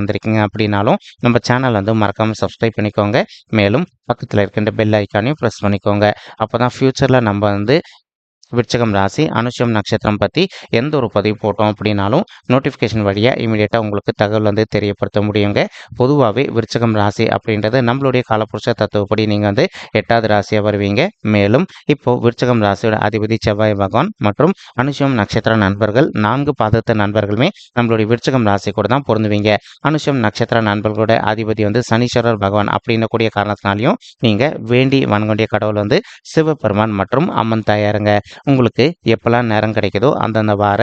தந்திருக்கீங்க அப்படின்னாலும் நம்ம சேனல் வந்து மறக்காமல் சப்ஸ்கிரைப் பண்ணிக்கோங்க. மேலும் பக்கத்தில் இருக்கின்ற பெல் ஐக்கானையும் ப்ரெஸ் பண்ணிக்கோங்க. அப்போ தான் ஃப்யூச்சரில் நம்ம வந்து விருச்சகம் ராசி அனுஷம் நட்சத்திரம் பற்றி எந்த ஒரு பதிவு போட்டோம் அப்படின்னாலும் நோட்டிஃபிகேஷன் வழியாக இமீடியட்டாக உங்களுக்கு தகவல் வந்து தெரியப்படுத்த முடியுங்க. பொதுவாகவே விருச்சகம் ராசி அப்படின்றது நம்மளுடைய காலப்புருஷ தத்துவப்படி நீங்கள் வந்து எட்டாவது ராசியாக வருவீங்க. மேலும் இப்போது விருச்சகம் ராசியோட அதிபதி செவ்வாய் பகவான் மற்றும் அனுஷம் நட்சத்திர நண்பர்கள் நான்கு பாதத்த நண்பர்களுமே நம்மளுடைய விருச்சகம் ராசி கூட தான் பொருந்துவீங்க. அனுஷம் நட்சத்திர நண்பர்களோட அதிபதி வந்து சனீஸ்வரர் பகவான் அப்படின்னக்கூடிய காரணத்தினாலையும் நீங்கள் வேண்டி வணங்கக்கூடிய கடவுள் வந்து சிவபெருமான் மற்றும் அம்மன் தாயாருங்க. உங்களுக்கு எப்போல்லாம் நேரம் கிடைக்குதோ அந்தந்த வார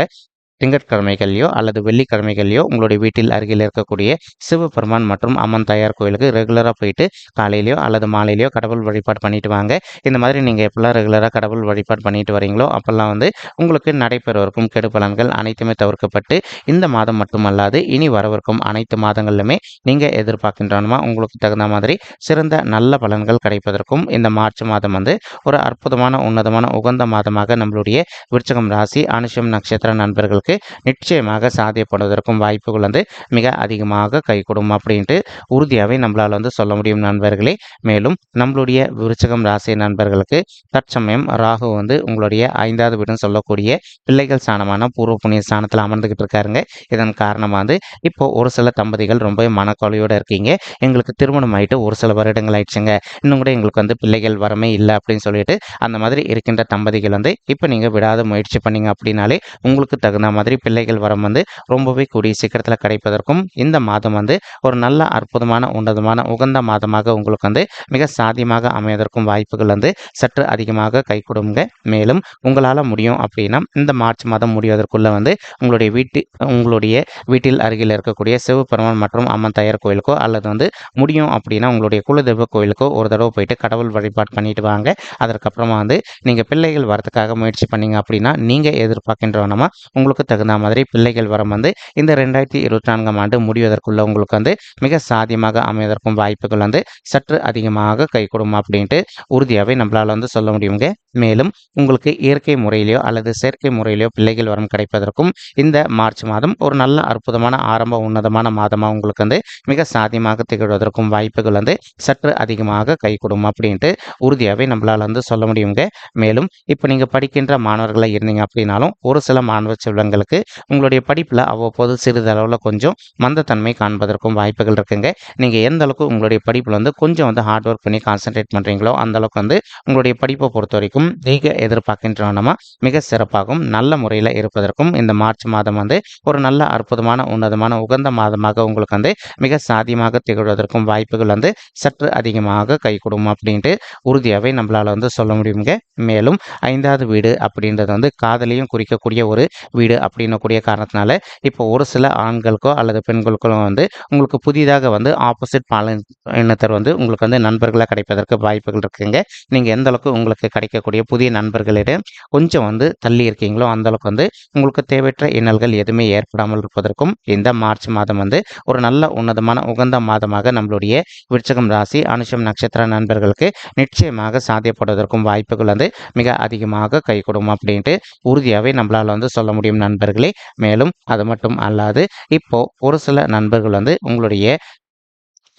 திங்கட்கிழமைகளையோ அல்லது வெள்ளிக்கிழமைகள்லையோ உங்களுடைய வீட்டில் அருகில் இருக்கக்கூடிய சிவபெருமான் மற்றும் அம்மன் தாயார் கோயிலுக்கு ரெகுலராக போயிட்டு காலையிலையோ அல்லது மாலையிலையோ கடவுள் வழிபாடு பண்ணிட்டு வாங்க. இந்த மாதிரி நீங்கள் எப்பெல்லாம் ரெகுலராக கடவுள் வழிபாடு பண்ணிட்டு வரீங்களோ அப்போல்லாம் வந்து உங்களுக்கு நடைபெறவிருக்கும் கெடு பலன்கள் அனைத்துமே தவிர்க்கப்பட்டு இந்த மாதம் மட்டுமல்லாது இனி வரவிருக்கும் அனைத்து மாதங்களிலுமே நீங்கள் எதிர்பார்க்கின்றனமா உங்களுக்கு தகுந்த மாதிரி சிறந்த நல்ல பலன்கள் கிடைப்பதற்கும் இந்த மார்ச் மாதம் வந்து ஒரு அற்புதமான உன்னதமான உகந்த மாதமாக நம்மளுடைய விருச்சகம் ராசி அனுஷம் நட்சத்திர நண்பர்களுக்கு நிச்சயமாக சாத்தியப்படுவதற்கும் வாய்ப்புகள் வந்து மிக அதிகமாக கைகூடும் அப்படின்ட்டு உறுதியாகவே நம்மளால் வந்து சொல்ல முடியும் நண்பர்களே. மேலும் நம்மளுடைய விருச்சகம் ராசி நண்பர்களுக்கு தற்சமயம் ராகு வந்து உங்களுடைய ஐந்தாவது வீடுன்னு சொல்லக்கூடிய பிள்ளைகள் ஸ்தானமான பூர்வ புண்ணிய ஸ்தானத்தில் அமர்ந்துக்கிட்டு இருக்காருங்க. இதன் காரணமாக வந்து இப்போ ஒரு சில தம்பதிகள் ரொம்ப மனக்கொலையோடு இருக்கீங்க. எங்களுக்கு திருமணம் ஆயிட்டு ஒரு சில வருடங்கள் ஆயிடுச்சுங்க. இன்னும் கூட எங்களுக்கு வந்து பிள்ளைகள் வரமே இல்லை அப்படின்னு சொல்லிட்டு அந்த மாதிரி இருக்கின்ற தம்பதிகள் வந்து இப்போ நீங்கள் விடாத முயற்சி பண்ணீங்க அப்படின்னாலே உங்களுக்கு தகுந்த மாதிரி பிள்ளைகள் வரம் வந்து ரொம்பவே கூடிய சீக்கிரத்தில் கிடைப்பதற்கும் இந்த மாதம் வந்து ஒரு நல்ல அற்புதமான உன்னதமான உகந்த மாதமாக உங்களுக்கு வந்து மிக சாத்தியமாக அமைவதற்கும் வாய்ப்புகள் வந்து சற்று அதிகமாக கை கொடுங்க. மேலும் உங்களால் முடியும் அப்படின்னா இந்த மார்ச் மாதம் முடிவதற்குள்ள வந்து உங்களுடைய வீட்டு உங்களுடைய வீட்டில் அருகில் இருக்கக்கூடிய சிவபெருமான் மற்றும் அம்மன் தயார் கோயிலுக்கோ அல்லது வந்து முடியும் அப்படின்னா உங்களுடைய குலதெய்வ கோயிலுக்கோ ஒரு தடவை போயிட்டு கடவுள் வழிபாடு பண்ணிட்டு வாங்க. அதற்கப்புறமா வந்து நீங்கள் பிள்ளைகள் வரத்துக்காக முயற்சி பண்ணீங்க அப்படின்னா நீங்கள் எதிர்பார்க்கின்றவனமா உங்களுக்கு தகுந்த மாதிரி பிள்ளைகள் வரம் வந்து இந்த ரெண்டாயிரத்தி இருபத்தி நான்காம் ஆண்டு முடிவதற்குள்ள உங்களுக்கு வந்து மிக சாதியமாக அமைவதற்கும் வாய்ப்புகள் வந்து சற்று அதிகமாக கை கொடுமா அப்படின்ட்டு உறுதியாகவே நம்மளால் வந்து சொல்ல முடியுங்க. மேலும் உங்களுக்கு இயற்கை முறையிலையோ அல்லது செயற்கை முறையிலையோ பிள்ளைகள் வரம் கிடைப்பதற்கும் இந்த மார்ச் மாதம் ஒரு நல்ல அற்புதமான ஆரம்ப உன்னதமான மாதமாக உங்களுக்கு வந்து மிக சாத்தியமாக திகழ்வதற்கும் வாய்ப்புகள் வந்து சற்று அதிகமாக கை கொடுக்கும் அப்படின்ட்டு உறுதியாகவே நம்மளால் வந்து சொல்ல முடியுங்க. மேலும் இப்போ நீங்கள் படிக்கின்ற மாணவர்களாக இருந்தீங்க அப்படின்னாலும் ஒரு சில மாணவ செல்வங்களுக்கு உங்களுடைய படிப்பில் அவ்வப்போது சிறிதளவில் கொஞ்சம் மந்தத்தன்மை காண்பதற்கும் வாய்ப்புகள் இருக்குங்க. நீங்கள் எந்த அளவுக்கு உங்களுடைய படிப்பில் வந்து கொஞ்சம் வந்து ஹார்ட் ஒர்க் பண்ணி கான்சென்ட்ரேட் பண்ணுறீங்களோ அந்த அளவுக்கு வந்து உங்களுடைய படிப்பை பொறுத்த வரைக்கும் இருப்பதற்கும் நீங்க எதிர்பார்க்கின்றவனமா மிக சிறப்பாகவும் நல்ல முறையில் இருப்பதற்கும் இந்த மார்ச் மாதம் வந்து ஒரு நல்ல அற்புதமான உன்னதமான உகந்த மாதமாக உங்களுக்கு வந்து மிக சாதியமாக திகழ்வதற்கும் வாய்ப்புகள் வந்து சற்று அதிகமாக கை கொடுக்கும் அப்படின்ட்டு உறுதியாகவே நம்மளால் வந்து சொல்ல முடியுங்க மேலும் ஐந்தாவது வீடு அப்படின்றது வந்து காதலையும் குறிக்கக்கூடிய ஒரு வீடு அப்படின்னக்கூடிய காரணத்தினால இப்போ ஒரு சில ஆண்களுக்கோ அல்லது பெண்களுக்கோ வந்து உங்களுக்கு புதிதாக வந்து ஆப்போசிட் பாலினத்தர் வந்து உங்களுக்கு வந்து நண்பர்களாக கிடைப்பதற்கு வாய்ப்புகள் இருக்குங்க. நீங்கள் எந்த அளவுக்கு உங்களுக்கு கிடைக்கக்கூடிய புதிய நண்பர்களிடம் கொஞ்சம் வந்து தள்ளி இருக்கீங்களோ அந்தளவுக்கு வந்து உங்களுக்கு தேவையற்ற இன்னல்கள் எதுவுமே ஏற்படாமல் இருப்பதற்கும் இந்த மார்ச் மாதம் வந்து ஒரு நல்ல உன்னதமான உகந்த மாதமாக நம்மளுடைய விருச்சகம் ராசி அனுஷம் நட்சத்திர நண்பர்களுக்கு நிச்சயமாக சாத்தியப்படுவதற்கும் வாய்ப்புகள் வந்து மிக அதிகமாக கை கொடுக்கும் அப்படின்ட்டு உறுதியாகவே நம்மளால் வந்து சொல்ல முடியும் நண்பர்களே. மேலும் அது மட்டும் அல்லாது இப்போ ஒரு சில நண்பர்கள் வந்து உங்களுடைய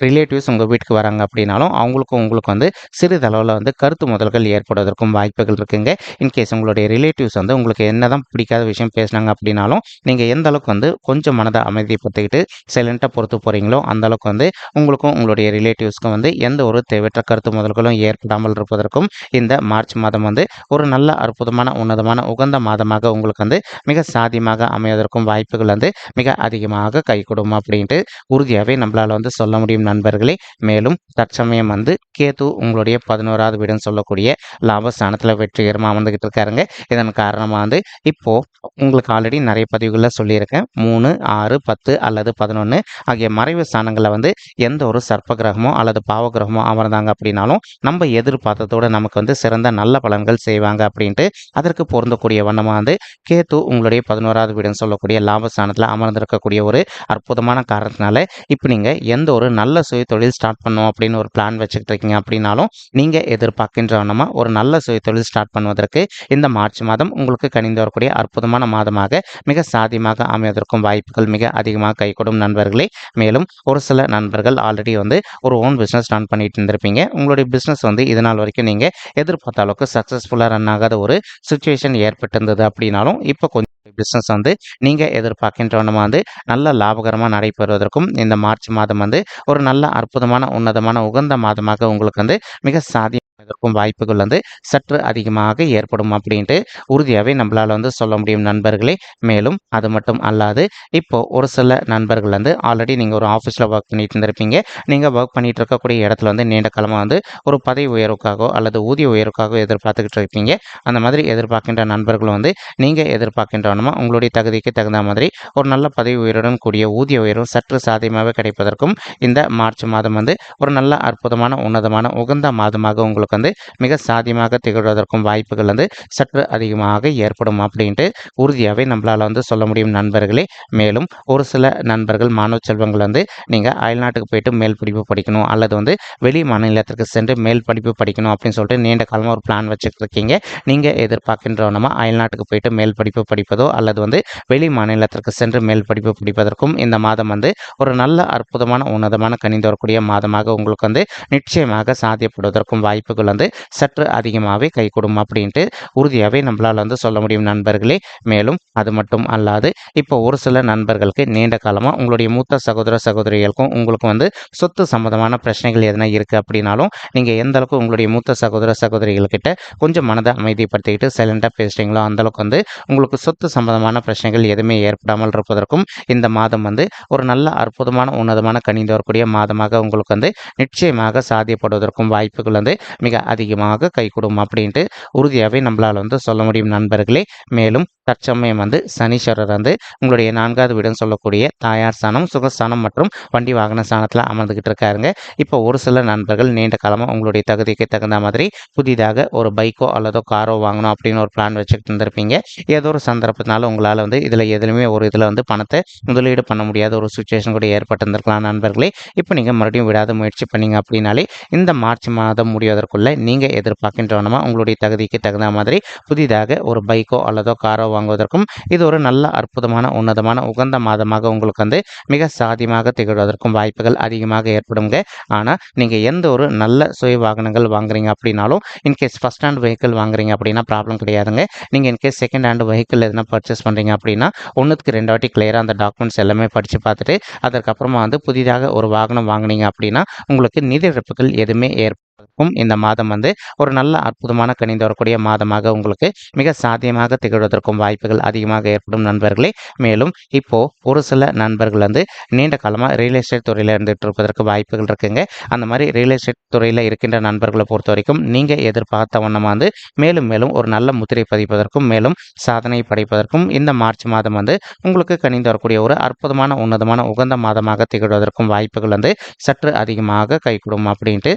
ரிலேட்டிவ்ஸ் உங்கள் வீட்டுக்கு வராங்க அப்படின்னாலும் அவங்களுக்கும் உங்களுக்கு வந்து சிறிதளவில் வந்து கருத்து முதல்கள் ஏற்படுவதற்கும் வாய்ப்புகள் இருக்குங்க. இன்கேஸ் உங்களுடைய ரிலேட்டிவ்ஸ் வந்து உங்களுக்கு என்னதான் பிடிக்காத விஷயம் பேசுனாங்க அப்படின்னாலும் நீங்கள் எந்த அளவுக்கு வந்து கொஞ்சம் மனதை அமைதிப்படுத்திக்கிட்டு சைலண்ட்டாக பொறுத்து போகிறீங்களோ அந்த அளவுக்கு வந்து உங்களுக்கும் உங்களுடைய ரிலேட்டிவ்ஸ்க்கும் வந்து எந்த ஒரு தேவையற்ற கருத்து முதல்களும் ஏற்படாமல் இருப்பதற்கும் இந்த மார்ச் மாதம் வந்து ஒரு நல்ல அற்புதமான உன்னதமான உகந்த மாதமாக உங்களுக்கு வந்து மிக சாதியமாக அமைவதற்கும் வாய்ப்புகள் வந்து மிக அதிகமாக கைகூடும் அப்படின்ட்டு உறுதியாகவே நம்மளால் வந்து சொல்ல முடியும். நண்பர்களே மேலும் தற்சமயம் வந்து கேது உங்களுடைய பதினோராவது வீடுன்னு சொல்லக்கூடிய லாபஸ்தானத்தில் வெற்றிகரமாக அமர்ந்துகிட்டு இருக்காருங்க. இதன் காரணமாக வந்து இப்போது உங்களுக்கு ஆல்ரெடி நிறைய பதிவுகளில் சொல்லியிருக்கேன். மூணு ஆறு பத்து அல்லது பதினொன்று ஆகிய மறைவு ஸ்தானங்களில் வந்து எந்த ஒரு சர்ப்ப கிரகமோ அல்லது பாவ கிரகமோ அமர்ந்தாங்க அப்படின்னாலும் நம்ம எதிர்பார்த்ததோட நமக்கு வந்து சிறந்த நல்ல பலன்கள் செய்வாங்க அப்படின்ட்டு அதற்கு பொருந்தக்கூடிய வண்ணமாக வந்து கேத்து உங்களுடைய பதினோராவது வீடுன்னு சொல்லக்கூடிய லாபஸ்தானத்தில் அமர்ந்திருக்கக்கூடிய ஒரு அற்புதமான காரணத்தினால இப்போ நீங்கள் எந்த ஒரு நல்ல சுய தொழில் ஸ்டார்ட் பண்ணும் அப்படின்னு ஒரு பிளான் வச்சுக்கிட்டு இருக்கீங்க அப்படின்னாலும் நீங்கள் எதிர்பார்க்கின்றவனமாக ஒரு நல்ல சுய தொழில் ஸ்டார்ட் பண்ணுவதற்கு இந்த மார்ச் மாதம் உங்களுக்கு கணிந்து வரக்கூடிய அற்புதமான மாதமாக மிக சாதியமாக அமைவதற்கும் வாய்ப்புகள் மிக அதிகமாக கைகூடும் நண்பர்களே. மேலும் ஒரு சில நண்பர்கள் ஆல்ரெடி வந்து ஒரு ஓன் பிஸ்னஸ் ரன் பண்ணிட்டு இருந்திருப்பீங்க. உங்களுடைய பிஸ்னஸ் வந்து இது நாள் வரைக்கும் நீங்கள் எதிர்பார்த்த அளவுக்கு சக்ஸஸ்ஃபுல்லாக ரன் ஆகாத ஒரு சுச்சுவேஷன் ஏற்பட்டிருந்தது அப்படின்னாலும் இப்போ கொஞ்சம் பிஸ்னஸ் வந்து நீங்கள் எதிர்பார்க்கின்ற வண்ணமாக வந்து நல்ல லாபகரமாக நடைபெறுவதற்கும் இந்த மார்ச் மாதம் வந்து ஒரு நல்ல அற்புதமான உன்னதமான உகந்த மாதமாக உங்களுக்கு வந்து மிக சாதி இருக்கும் வாய்ப்புகள் வந்து சற்று அதிகமாக ஏற்படும் அப்படின்ட்டு உறுதியாகவே நம்மளால் வந்து சொல்ல முடியும் நண்பர்களே. மேலும் அது மட்டும் அல்லாது இப்போ ஒரு சில நண்பர்கள் வந்து ஆல்ரெடி நீங்கள் ஒரு ஆஃபீஸில் ஒர்க் பண்ணிட்டு இருந்திருப்பீங்க. நீங்கள் ஒர்க் பண்ணிட்டு இருக்கக்கூடிய இடத்துல வந்து நீண்ட காலமாக வந்து ஒரு பதவி உயர்வுக்காகவோ அல்லது ஊதிய உயர்வுக்காகவோ எதிர்பார்த்துக்கிட்டு இருப்பீங்க. அந்த மாதிரி எதிர்பார்க்கின்ற நண்பர்களும் வந்து நீங்கள் எதிர்பார்க்கின்றவனமா உங்களுடைய தகுதிக்கு தகுந்த மாதிரி ஒரு நல்ல பதவி உயருடன் கூடிய ஊதிய உயர்வு சற்று சாத்தியமாக கிடைப்பதற்கும் இந்த மார்ச் மாதம் வந்து ஒரு நல்ல அற்புதமான உன்னதமான உகந்த மாதமாக உங்களுக்கு வந்து மிக சாத்தியமாக திகழ்வதற்கும் வாய்ப்புகள் வந்து சற்று அதிகமாக ஏற்படும் அப்படின்ட்டு உறுதியாகவே நம்மளால் வந்து சொல்ல முடியும் நண்பர்களே. மேலும் ஒரு சில நண்பர்கள் மாணவ செல்வங்கள் வந்து நீங்கள் அயல்நாட்டுக்கு போயிட்டு மேல் படிப்பு படிக்கணும் அல்லது வந்து வெளி மாநிலத்திற்கு சென்று மேல் படிப்பு படிக்கணும் அப்படின்னு சொல்லிட்டு நீண்ட காலமாக ஒரு பிளான் வச்சுட்டு இருக்கீங்க நீங்கள் எதிர்பார்க்கின்றவனமா அயல்நாட்டுக்கு போயிட்டு மேல் படிப்பு படிப்பதோ அல்லது வந்து வெளி மாநிலத்திற்கு சென்று மேல் படிப்பு படிப்பதற்கும் இந்த மாதம் வந்து ஒரு நல்ல அற்புதமான உன்னதமான கணிந்து வரக்கூடிய மாதமாக உங்களுக்கு வந்து நிச்சயமாக சாத்தியப்படுவதற்கும் வாய்ப்புகள் வந்து சற்று அதிகமாகவே கைகூடும் அப்படின்ட்டு உறுதியாகவே நம்மளால் வந்து சொல்ல முடியும் நண்பர்களே. மேலும் அது மட்டும் அல்லாது இப்போ ஒரு சில நண்பர்களுக்கு நீண்ட காலமாக உங்களுடைய மூத்த சகோதர சகோதரிகளுக்கும் உங்களுக்கு வந்து சொத்து சம்மந்தமான பிரச்சனைகள் எதனா இருக்குது அப்படின்னாலும் நீங்கள் எந்த அளவுக்கு உங்களுடைய மூத்த சகோதர சகோதரிகள்கிட்ட கொஞ்சம் மனதை அமைதிப்படுத்திக்கிட்டு சைலண்டாக பேசுகிறீங்களோ அந்தளவுக்கு வந்து உங்களுக்கு சொத்து சம்பந்தமான பிரச்சனைகள் எதுவுமே ஏற்படாமல் இருப்பதற்கும் இந்த மாதம் வந்து ஒரு நல்ல அற்புதமான உன்னதமான கணிந்து வரக்கூடிய மாதமாக உங்களுக்கு வந்து நிச்சயமாக சாத்தியப்படுவதற்கும் வாய்ப்புகள் வந்து மிக அதிகமாக கைகூடும் அப்படின்ட்டு உறுதியாகவே நம்மளால் வந்து சொல்ல முடியும் நண்பர்களே. மேலும் தற்சமயம் வந்து சனீஸ்வரர் வந்து உங்களுடைய நான்காவது வீடுன்னு சொல்லக்கூடிய தாயார் ஸ்தானம் சுகஸ்தானம் மற்றும் வண்டி வாகன ஸ்தானத்தில் அமர்ந்துக்கிட்டு இருக்காருங்க. இப்போ ஒரு சில நண்பர்கள் நீண்ட காலமாக உங்களுடைய தகுதிக்கு தகுந்த மாதிரி புதிதாக ஒரு பைக்கோ அல்லதோ காரோ வாங்கணும் அப்படின்னு ஒரு பிளான் வச்சுக்கிட்டு இருந்திருப்பீங்க. ஏதோ ஒரு சந்தர்ப்பத்தினால உங்களால் வந்து இதில் எதுலையுமே ஒரு இதில் வந்து பணத்தை முதலீடு பண்ண முடியாத ஒரு சுச்சுவேஷன் கூட ஏற்பட்டிருந்திருக்கலாம் நண்பர்களே. இப்போ நீங்கள் மறுபடியும் விடாத முயற்சி பண்ணீங்க அப்படின்னாலே இந்த மார்ச் மாதம் முடிவதற்குள்ளே நீங்கள் எதிர்பார்க்கின்றவனமாக உங்களுடைய தகுதிக்கு தகுந்த மாதிரி புதிதாக ஒரு பைக்கோ அல்லதோ காரோ வாங்குவதற்கும் இது ஒரு நல்ல அற்புதமான உன்னதமான உகந்த மாதமாக உங்களுக்கு வந்து மிக சாதியமாக திகழ்வதற்கும் வாய்ப்புகள் அதிகமாக ஏற்படுங்க ஆனால் நீங்கள் எந்த ஒரு நல்ல சுய வாகனங்கள் வாங்குறீங்க அப்படின்னாலும் இன்கேஸ் ஃபஸ்ட் ஹேண்ட் வெஹிக்கிள் வாங்குறீங்க அப்படின்னா ப்ராப்ளம் கிடையாதுங்க. நீங்கள் in case second hand vehicle எதுனா பர்ச்சேஸ் பண்ணுறீங்க அப்படின்னா ஒன்றுக்கு ரெண்டு வாட்டி கிளியராக அந்த டாக்குமெண்ட்ஸ் எல்லாமே படித்து பார்த்துட்டு அதற்கப்புறமா வந்து புதிதாக ஒரு வாகனம் வாங்குனீங்க அப்படின்னா உங்களுக்கு நிதி இழப்புகள் எதுவுமே ஏற்ப இருக்கும். இந்த மாதம் வந்து ஒரு நல்ல அற்புதமான கணிந்து வரக்கூடிய மாதமாக உங்களுக்கு மிக சாத்தியமாக திகழ்வதற்கும் வாய்ப்புகள் அதிகமாக ஏற்படும் நண்பர்களே. மேலும் இப்போ ஒரு சில நண்பர்கள் வந்து நீண்ட காலமாக ரியல் எஸ்டேட் துறையில் இருந்துட்டு இருப்பதற்கு வாய்ப்புகள் இருக்குங்க. அந்த மாதிரி ரியல் எஸ்டேட் துறையில் இருக்கின்ற நண்பர்களை பொறுத்த வரைக்கும் நீங்கள் எதிர்பார்த்த வண்ணமாக வந்து மேலும் மேலும் ஒரு நல்ல முத்திரை பதிப்பதற்கும் மேலும் சாதனை படைப்பதற்கும் இந்த மார்ச் மாதம் வந்து உங்களுக்கு கணிந்து வரக்கூடிய ஒரு அற்புதமான உன்னதமான உகந்த மாதமாக திகழ்வதற்கும் வாய்ப்புகள் வந்து சற்று அதிகமாக கைகூடும் அப்படின்ட்டு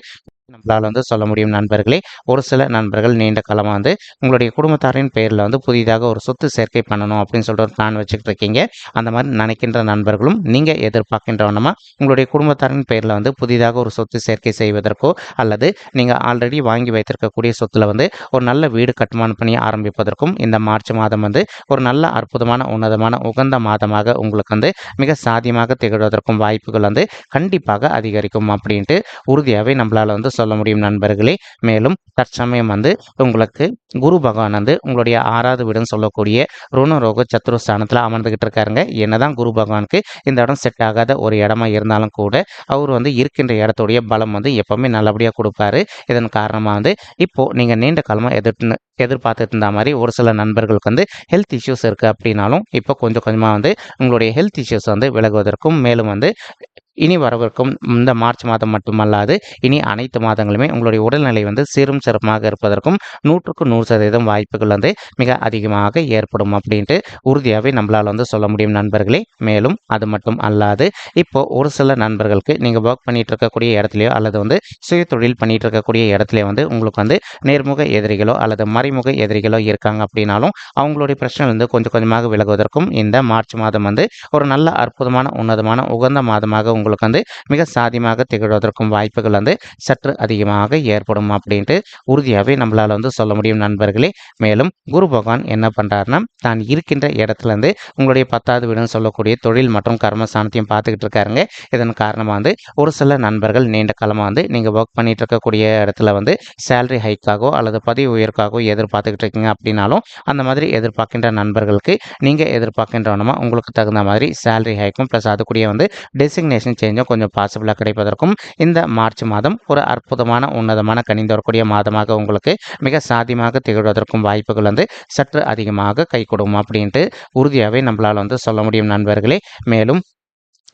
நம்மளால் வந்து சொல்ல முடியும் நண்பர்களே. ஒரு சில நண்பர்கள் நீண்ட காலமாக வந்து உங்களுடைய குடும்பத்தாரின் பெயரில் வந்து புதிதாக ஒரு சொத்து சேர்க்கை பண்ணணும் அப்படின்னு சொல்லிட்டு ஒரு பிளான் வச்சுக்கிட்டு இருக்கீங்க. அந்த மாதிரி நினைக்கின்ற நண்பர்களும் நீங்கள் எதிர்பார்க்கின்றவனமா உங்களுடைய குடும்பத்தாரின் பெயரில் வந்து புதிதாக ஒரு சொத்து சேர்க்கை செய்வதற்கோ அல்லது நீங்கள் ஆல்ரெடி வாங்கி வைத்திருக்கக்கூடிய சொத்தில் வந்து ஒரு நல்ல வீடு கட்டுமான பண்ணி ஆரம்பிப்பதற்கும் இந்த மார்ச் மாதம் வந்து ஒரு நல்ல அற்புதமான உன்னதமான உகந்த மாதமாக உங்களுக்கு வந்து மிக சாதியமாக திகழ்வதற்கும் வாய்ப்புகள் வந்து கண்டிப்பாக அதிகரிக்கும் அப்படின்ட்டு உறுதியாகவே நம்மளால் வந்து சொல்ல முடியும் நண்பர்களே. மேலும் தற்சமயம் வந்து உங்களுக்கு குரு பகவான் வந்து உங்களுடைய ஆறாவது வீடுன்னு சொல்லக்கூடிய ருணரோக சத்துருஸ்தானத்தில் அமர்ந்துகிட்டு இருக்காருங்க. என்னதான் குரு பகவானுக்கு இந்த இடம் செட் ஆகாத ஒரு இடமா இருந்தாலும் கூட அவர் வந்து இருக்கின்ற இடத்துடைய பலம் வந்து எப்பவுமே நல்லபடியாக கொடுப்பாரு. இதன் காரணமாக வந்து இப்போ நீங்கள் நீண்ட காலமாக எதிர்த்து எதிர்பார்த்துட்டு இருந்த மாதிரி ஒரு சில நண்பர்களுக்கு வந்து ஹெல்த் இஷ்யூஸ் இருக்குது அப்படின்னாலும் இப்போ கொஞ்சம் கொஞ்சமாக வந்து உங்களுடைய ஹெல்த் இஷ்யூஸ் வந்து விலகுவதற்கும் மேலும் வந்து இனி வரவிருக்கும் இந்த மார்ச் மாதம் மட்டுமல்லாது இனி அனைத்து மாதங்களுமே உங்களுடைய உடல்நிலை வந்து சீரும் சிறப்பாக இருப்பதற்கும் நூற்றுக்கு நூறு சதவீதம் வாய்ப்புகள் வந்து மிக அதிகமாக ஏற்படும் அப்படின்ட்டு உறுதியாகவே நம்மளால் வந்து சொல்ல முடியும் நண்பர்களே. மேலும் அது மட்டும் அல்லாது இப்போ ஒரு சில நண்பர்களுக்கு நீங்கள் ஒர்க் பண்ணிட்டு இருக்கக்கூடிய இடத்துலையோ அல்லது வந்து சுய தொழில் பண்ணிட்டு இருக்கக்கூடிய இடத்துலையோ வந்து உங்களுக்கு வந்து நேர்முக எதிரிகளோ அல்லது மறைமுக எதிரிகளோ இருக்காங்க அப்படின்னாலும் அவங்களுடைய பிரச்சனை வந்து கொஞ்சம் கொஞ்சமாக விலகுவதற்கும் இந்த மார்ச் மாதம் வந்து ஒரு நல்ல அற்புதமான உன்னதமான உகந்த மாதமாக உங்களுக்கு வந்து மிக சாதியமாக திகழ்வதற்கும் வாய்ப்புகள் வந்து சற்று அதிகமாக ஏற்படும் அப்படின்ட்டு உறுதியாகவே நம்மளால் வந்து சொல்ல முடியும் நண்பர்களே. மேலும் குரு பகவான் என்ன பண்ணுறாருன்னா தான் இருக்கின்ற இடத்துலேருந்து உங்களுடைய பத்தாவது வீடுன்னு சொல்லக்கூடிய தொழில் மற்றும் கர்மஸ்தானத்தையும் பார்த்துக்கிட்டு இருக்காருங்க. இதன் காரணமாக வந்து ஒரு சில நண்பர்கள் நீண்ட காலமாக வந்து நீங்கள் ஒர்க் பண்ணிட்டு இருக்கக்கூடிய இடத்துல வந்து சேலரி ஹைக்காகவோ அல்லது பதவி உயர்க்காகவோ எதிர்பார்த்துக்கிட்டு இருக்கீங்க அப்படின்னாலும் அந்த மாதிரி எதிர்பார்க்கின்ற நண்பர்களுக்கு நீங்கள் எதிர்பார்க்கின்றவனமா உங்களுக்கு தகுந்த மாதிரி சேலரி ஹைக்கும் ப்ளஸ் அதுக்குரிய வந்து டெசிக்னேஷன் சேஞ்சும் கொஞ்சம் பாசிபிளாக கிடைப்பதற்கும் இந்த மார்ச் மாதம் ஒரு அற்புதமான உன்னதமான கணிந்து வரக்கூடிய மாதமாக உங்களுக்கு மிக சாத்தியமாக திகழ்வதற்கும் வாய்ப்புகள் வந்து சற்று அதிகமாக கை கொடுக்கும் அப்படின்ட்டு உறுதியாகவே நம்மளால் வந்து சொல்ல முடியும் நண்பர்களே. மேலும்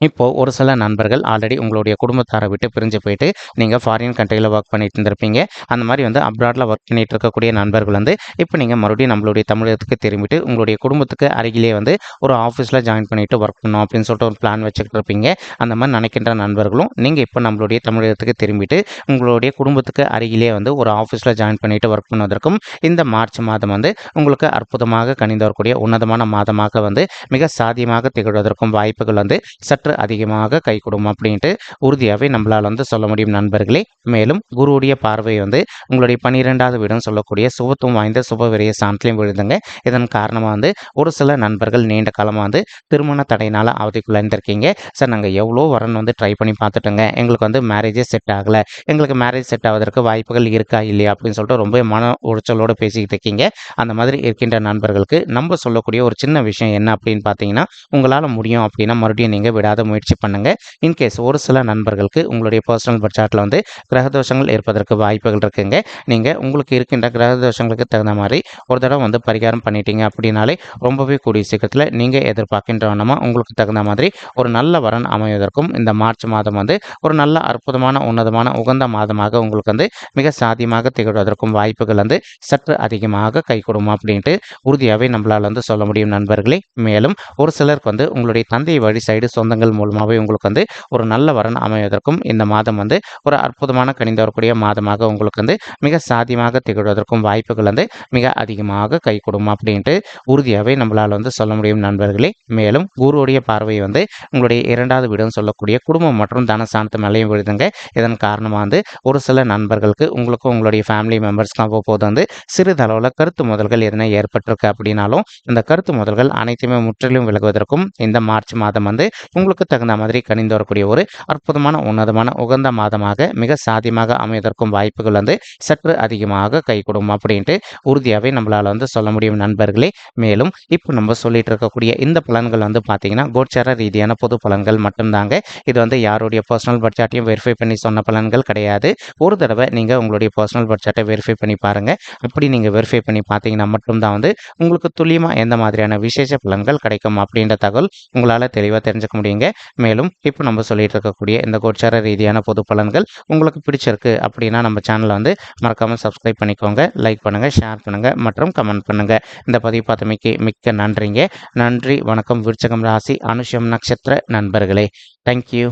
இப்போது ஒரு சில நண்பர்கள் ஆல்ரெடி உங்களுடைய குடும்பத்தாரை விட்டு பிரிஞ்சு போயிட்டு நீங்கள் ஃபாரின் கண்ட்ரியில் ஒர்க் பண்ணிட்டு இருந்திருப்பீங்க. அந்த மாதிரி வந்து அப்ராடில் ஒர்க் பண்ணிட்டு இருக்கக்கூடிய நண்பர்கள் வந்து இப்போ நீங்கள் மறுபடியும் நம்மளுடைய தமிழகத்துக்கு திரும்பிட்டு உங்களுடைய குடும்பத்துக்கு அருகிலே வந்து ஒரு ஆஃபீஸில் ஜாயின் பண்ணிட்டு ஒர்க் பண்ணணும் அப்படின்னு சொல்லிட்டு ஒரு பிளான் வச்சுக்கிட்டு இருப்பீங்க. அந்த மாதிரி நினைக்கின்ற நண்பர்களும் நீங்கள் இப்போ நம்மளுடைய தமிழகத்துக்கு திரும்பிட்டு உங்களுடைய குடும்பத்துக்கு அருகிலே வந்து ஒரு ஆஃபீஸில் ஜாயின் பண்ணிட்டு ஒர்க் பண்ணுவதற்கும் இந்த மார்ச் மாதம் வந்து உங்களுக்கு அற்புதமாக கணிந்து வரக்கூடிய உன்னதமான மாதமாக வந்து மிக சாதியமாக திகழ்வதற்கும் வாய்ப்புகள் வந்து சற்று சற்று அதிகமாக கை கொடுக்கும் அப்படின்ட்டு உறுதியாகவே நம்மளால் வந்து சொல்ல முடியும் நண்பர்களே. மேலும் குருவுடைய பார்வை வந்து உங்களுடைய பன்னிரெண்டாவது வீடும் சொல்லக்கூடிய சுபத்துவம் வாய்ந்த சுப விரைய சாணத்திலையும் விழுதுங்க இதன் காரணமாக வந்து ஒரு சில நண்பர்கள் நீண்ட காலமாக வந்து திருமண தடையினால் அவதிக்குள்ளாயிருந்திருக்கீங்க சார் நாங்கள் எவ்வளோ வரன் வந்து ட்ரை பண்ணி பார்த்துட்டோங்க. எங்களுக்கு வந்து மேரேஜே செட் ஆகலை. எங்களுக்கு மேரேஜ் செட் ஆவதற்கு வாய்ப்புகள் இருக்கா இல்லையா அப்படின்னு சொல்லிட்டு ரொம்ப மன உளைச்சலோடு பேசிக்கிட்டு இருக்கீங்க. அந்த மாதிரி இருக்கின்ற நண்பர்களுக்கு நம்ம சொல்லக்கூடிய ஒரு சின்ன விஷயம் என்ன அப்படின்னு பார்த்தீங்கன்னா உங்களால் முடியும் அப்படின்னா மறுபடியும் நீங்கள் விடாது அதை முயற்சி பண்ணுங்க. இன்கேஸ் ஒரு சில நண்பர்களுக்கு உங்களுடைய பர்சனல் பட்ஜெட்டில் வந்து கிரகதோஷங்கள் இருப்பதற்கு வாய்ப்புகள் இருக்குங்க. நீங்கள் உங்களுக்கு இருக்கின்ற கிரகதோஷங்களுக்கு தகுந்த மாதிரி ஒரு தடவை வந்து பரிகாரம் பண்ணிட்டீங்க அப்படின்னாலே ரொம்பவே கூடிய சீக்கிரத்தில் நீங்கள் எதிர்பார்க்கின்றவனமாக உங்களுக்கு தகுந்த மாதிரி ஒரு நல்ல வரன் அமைவதற்கும் இந்த மார்ச் மாதம் வந்து ஒரு நல்ல அற்புதமான உன்னதமான உகந்த மாதமாக உங்களுக்கு வந்து மிக சாத்தியமாக திகழ்வதற்கும் வாய்ப்புகள் வந்து சற்று அதிகமாக கை கொடுமா அப்படின்ட்டு உறுதியாகவே நம்மளால் வந்து சொல்ல முடியும் நண்பர்களே. மேலும் ஒரு சிலருக்கு வந்து உங்களுடைய தந்தை வழி சைடு சொந்தங்கள் விஷயங்கள் மூலமாகவே உங்களுக்கு வந்து ஒரு நல்ல வரன் அமைவதற்கும் இந்த மாதம் வந்து ஒரு அற்புதமான கணிந்து வரக்கூடிய மாதமாக உங்களுக்கு வந்து மிக சாத்தியமாக திகழ்வதற்கும் வாய்ப்புகள் வந்து மிக அதிகமாக கை கொடுக்கும் அப்படின்ட்டு உறுதியாகவே நம்மளால் வந்து சொல்ல முடியும் நண்பர்களே. மேலும் குருவுடைய பார்வை வந்து உங்களுடைய இரண்டாவது வீடுன்னு சொல்லக்கூடிய குடும்பம் மற்றும் தனசானத்து மேலேயும் விழுதுங்க இதன் காரணமாக வந்து ஒரு சில நண்பர்களுக்கு உங்களுக்கும் உங்களுடைய ஃபேமிலி மெம்பர்ஸ்க்கும் அவ்வப்போது வந்து சிறிதளவில் கருத்து முதல்கள் எதனா ஏற்பட்டிருக்கு அப்படின்னாலும் இந்த கருத்து முதல்கள் அனைத்துமே முற்றிலும் விலகுவதற்கும் இந்த மார்ச் மாதம் வந்து உங்களுக்கு உங்களுக்கு தகுந்த மாதிரி கணிந்து வரக்கூடிய ஒரு அற்புதமான உன்னதமான உகந்த மாதமாக மிக சாதியமாக அமைவதற்கும் வாய்ப்புகள் வந்து சற்று அதிகமாக கை கொடுக்கும் அப்படின்ட்டு உறுதியாகவே நம்மளால் வந்து சொல்ல முடியும் நண்பர்களே. மேலும் இப்போ நம்ம சொல்லிட்டு இருக்கக்கூடிய இந்த பலன்கள் வந்து பார்த்தீங்கன்னா கோச்சார ரீதியான பொது பலன்கள் மட்டும்தாங்க. இது வந்து யாருடைய பர்சனல் பட்ஜெட்டையும் வெரிஃபை பண்ணி சொன்ன பலன்கள் கிடையாது. ஒரு தடவை நீங்கள் உங்களுடைய பர்சனல் பட்ஜெட்டை வெரிஃபை பண்ணி பாருங்கள் அப்படி நீங்கள் வெரிஃபை பண்ணி பார்த்தீங்கன்னா மட்டும்தான் வந்து உங்களுக்கு துல்லியமாக எந்த மாதிரியான விசேஷ பலன்கள் கிடைக்கும் அப்படின்ற தகவல் உங்களால் தெளிவாக தெரிஞ்சுக்க முடியுங்க. மேலும் இப்போ நம்ம சொல்லிட்டு இருக்கக்கூடிய இந்த கோச்சார ரீதியான பொது பலன்கள் உங்களுக்கு பிடிச்சிருக்கு அப்படின்னா நம்ம சேனலை வந்து மறக்காமல் சப்ஸ்கிரைப் பண்ணிக்கோங்க லைக் பண்ணுங்கள் ஷேர் பண்ணுங்கள் மற்றும் கமெண்ட் பண்ணுங்கள் இந்த பதிவு பார்த்தமைக்கு மிக்க நன்றிங்க. நன்றி வணக்கம் விருச்சகம் ராசி அனுஷம் நட்சத்திர நண்பர்களே. தேங்க்யூ